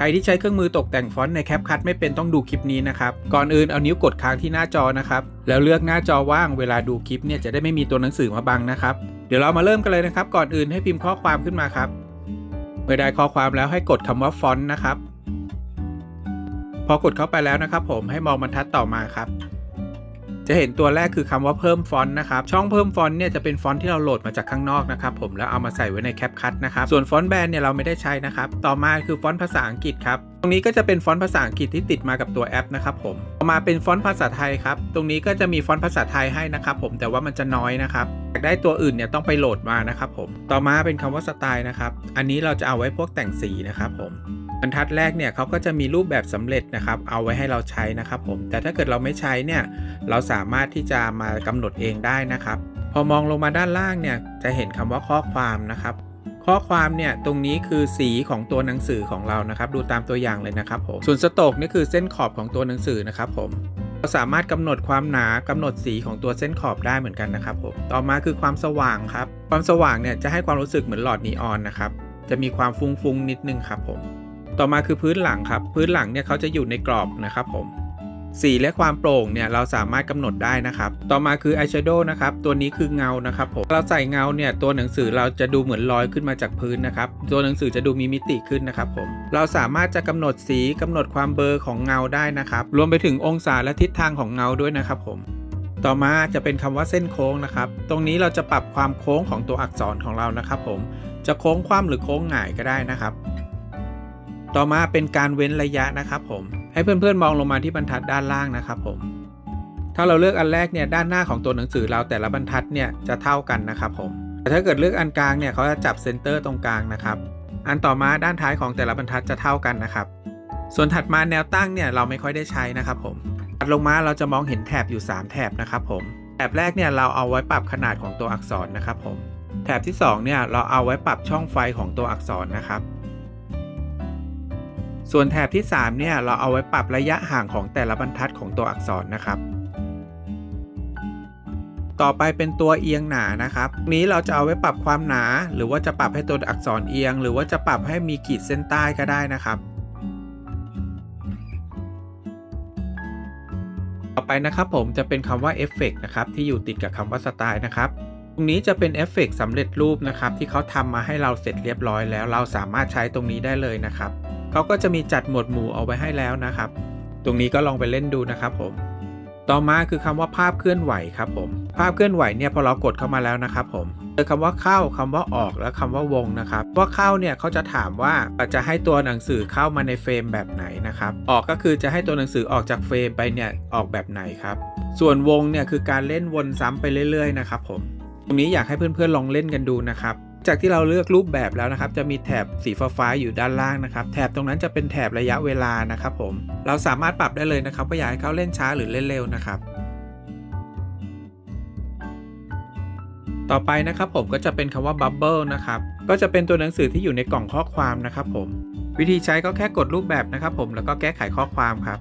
ใครที่ใช้เครื่องมือตกแต่งฟอนต์ในแคปคัตไม่เป็นต้องดูคลิปนี้นะครับ ก่อนอื่นเอานิ้วกดค้างที่หน้าจอนะครับ แล้วเลือกหน้าจอว่างเวลาดูคลิปเนี่ยจะได้ไม่มีตัวหนังสือมาบังนะครับ เดี๋ยวเรามาเริ่มกันเลยนะครับ ก่อนอื่นให้พิมพ์ข้อความขึ้นมาครับ เมื่อได้ข้อความแล้วให้กดคำว่าฟอนต์นะครับ พอกดเข้าไปแล้วนะครับ ผมให้มองบรรทัดต่อมาครับ จะเห็นตัวแรกคือคำว่าเพิ่มฟอนต์นะครับ ช่องเพิ่มฟอนต์เนี่ยจะเป็นฟอนต์ที่เราโหลดมาจากข้างนอกนะครับผมแล้วเอามาใส่ไว้ในแคปคั t นะครับ ส่วนฟอนต์แบนเนี่ยเราไม่ได้ใช้นะครับ ต่อมาคือฟอนต์ภาษาอังกฤษครับ ตรงนี้ก็จะเป็นฟอนต์ภาษาอังกฤษที่ติดมากับตัวแอปนะครับผม ต่อมาเป็นฟอนต์ภาษาไทยครับ ตรงนี้ก็จะมีฟอนต์ภาษาไทยให้นะครับผม แต่ว่ามันจะน้อยนะครับอยากได้ตัวอื่นเนี่ยต้องไปโหลดมานะครับผม ต่อมาเป็นคำว่าสไตล์นะครับ อันนี้เราจะเอาไว้พวกแต่งสีนะครับผม บรรทัดแรกเนี่ยเขาก็จะมีรูปแบบสำเร็จนะครับ เอาไว้ให้เราใช้นะครับผม แต่ถ้าเกิดเราไม่ใช้เนี่ย เราสามารถที่จะมากำหนดเองได้นะครับ พอมองลงมาด้านล่างเนี่ย จะเห็นคำว่าข้อความนะครับ ข้อความเนี่ยตรงนี้คือสีของตัวหนังสือของเรานะครับ ดูตามตัวอย่างเลยนะครับผม ส่วนสโตกนี่คือเส้นขอบของตัวหนังสือนะครับผมเราสามารถกำหนดความหนากำหนดสีของตัวเส้นขอบได้เหมือนกันนะครับผม ต่อมาคือความสว่างครับ ความสว่างเนี่ยจะให้ความรู้สึกเหมือนหลอดนีออนนะครับ จะมีความฟุ้งๆนิดนึงครับผม ต่อมาคือพื้นหลังครับ พื้นหลังเนี่ยเขาจะอยู่ในกรอบนะครับผมสีและความโปร่งเนี่ยเราสามารถกำหนดได้นะครับ ต่อมาคืออายแชโดว์นะครับ ตัวนี้คือเงานะครับผมเราใส่เงาเนี่ยตัวหนังสือเราจะดูเหมือนลอยขึ้นมาจากพื้นนะครับ ตัวหนังสือจะดูมีมิติขึ้นนะครับผม เราสามารถจะกำหนดสีกำหนดความเบอร์ของเงาได้นะครับ รวมไปถึงองศาและทิศทางของเงาด้วยนะครับผม ต่อมาจะเป็นคำว่าเส้นโค้งนะครับ ตรงนี้เราจะปรับความโค้งของตัวอักษรของเรานะครับผม จะโค้งคว่ำหรือโค้งหงายก็ได้นะครับ ต่อมาเป็นการเว้นระยะนะครับผม ให้เพื่อนๆมองลงมาที่บรรทัดด้านล่างนะครับผม ถ้าเราเลือกอันแรกเนี่ยด้านหน้าของตัวหนังสือเราแต่ละบรรทัดเนี่ยจะเท่ากันนะครับผม แต่ถ้าเกิดเลือกอันกลางเนี่ยเขาจะจับเซนเตอร์ตรงกลางนะครับ อันต่อมาด้านท้ายของแต่ละบรรทัดจะเท่ากันนะครับ ส่วนถัดมาแนวตั้งเนี่ยเราไม่ค่อยได้ใช้นะครับผมถัดลงมาเราจะมองเห็นแถบอยู่ 3 แถบนะครับผม แถบแรกเนี่ยเราเอาไว้ปรับขนาดของตัวอักษรนะครับผม แถบที่2เนี่ยเราเอาไว้ปรับช่องไฟของตัวอักษรนะครับ ส่วนแถบที่ 3 เนี่ย เราเอาไว้ปรับระยะห่างของแต่ละบรรทัดของตัวอักษรนะครับ ต่อไปเป็นตัวเอียงหนานะครับตรงนี้เราจะเอาไว้ปรับความหนา หรือว่าจะปรับให้ตัวอักษรเอียง หรือว่าจะปรับให้มีขีดเส้นใต้ก็ได้นะครับต่อไปนะครับผมจะเป็นคำว่าเอฟเฟกนะครับที่อยู่ติดกับคำว่าสไตล์นะครับตรงนี้จะเป็นเอฟเฟกสำเร็จรูปนะครับที่เขาทำมาให้เราเสร็จเรียบร้อยแล้ว เราสามารถใช้ตรงนี้ได้เลยนะครับ เขาก็จะมีจัดหมวดหมู่เอาไว้ให้แล้วนะครับ ตรงนี้ก็ลองไปเล่นดูนะครับผม ต่อมาคือคำว่าภาพเคลื่อนไหวครับผม ภาพเคลื่อนไหวเนี่ยพอเรากดเข้ามาแล้วนะครับผมเจอคำว่าเข้าคำว่าออกและคำว่าวงนะครับ ว่าเข้าเนี่ยเขาจะถามว่าจะให้ตัวหนังสือเข้ามาในเฟรมแบบไหนนะครับ ออกก็คือจะให้ตัวหนังสือออกจากเฟรมไปเนี่ยออกแบบไหนครับ ส่วนวงเนี่ยคือการเล่นวนซ้ำไปเรื่อย ๆ นะครับผม ตรงนี้อยากให้เพื่อนๆลองเล่นกันดูนะครับ จากที่เราเลือกรูปแบบแล้วนะครับ จะมีแถบสีฟ้าๆอยู่ด้านล่างนะครับ แถบตรงนั้นจะเป็นแถบระยะเวลานะครับผม เราสามารถปรับได้เลยนะครับว่าอยากให้เขาเล่นช้าหรือเล่นเร็วนะครับต่อไปนะครับผมก็จะเป็นคำว่า Bubble นะครับ ก็จะเป็นตัวหนังสือที่อยู่ในกล่องข้อความนะครับผม วิธีใช้ก็แค่กดรูปแบบนะครับผมแล้วก็แก้ไขข้อความครับ